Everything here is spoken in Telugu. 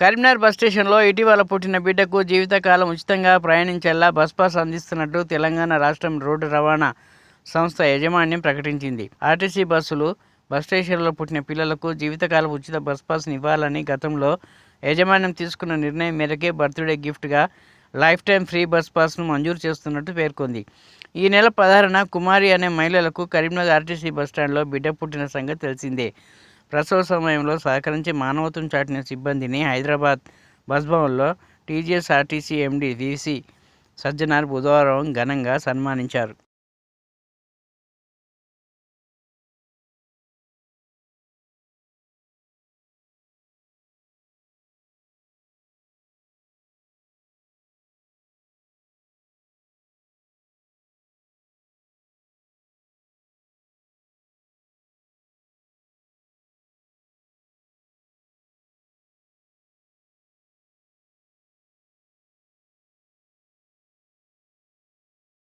కరీంనగర్ బస్ స్టేషన్లో ఇటీవల పుట్టిన బిడ్డకు జీవితకాలం ఉచితంగా ప్రయాణించేలా బస్ పాస్ అందిస్తున్నట్టు తెలంగాణ రాష్ట్రం రోడ్డు రవాణా సంస్థ యాజమాన్యం ప్రకటించింది. ఆర్టీసీ బస్సులు బస్ స్టేషన్లో పుట్టిన పిల్లలకు జీవితకాలం ఉచిత బస్ పాస్ని ఇవ్వాలని గతంలో యాజమాన్యం తీసుకున్న నిర్ణయం మేరకే బర్త్డే గిఫ్ట్గా లైఫ్ టైం ఫ్రీ బస్ పాస్ను మంజూరు చేస్తున్నట్టు పేర్కొంది. ఈ నెల పదహారున కుమారి అనే మహిళలకు కరీంనగర్ ఆర్టీసీ బస్టాండ్లో బిడ్డ పుట్టిన సంగతి తెలిసిందే. ప్రసవ సమయంలో సహకరించి మానవత్వం చాటిన సిబ్బందిని హైదరాబాద్ బస్ భవన్లో TGS RTC MD VC Sajjanar బుధవారం ఘనంగా సన్మానించారు.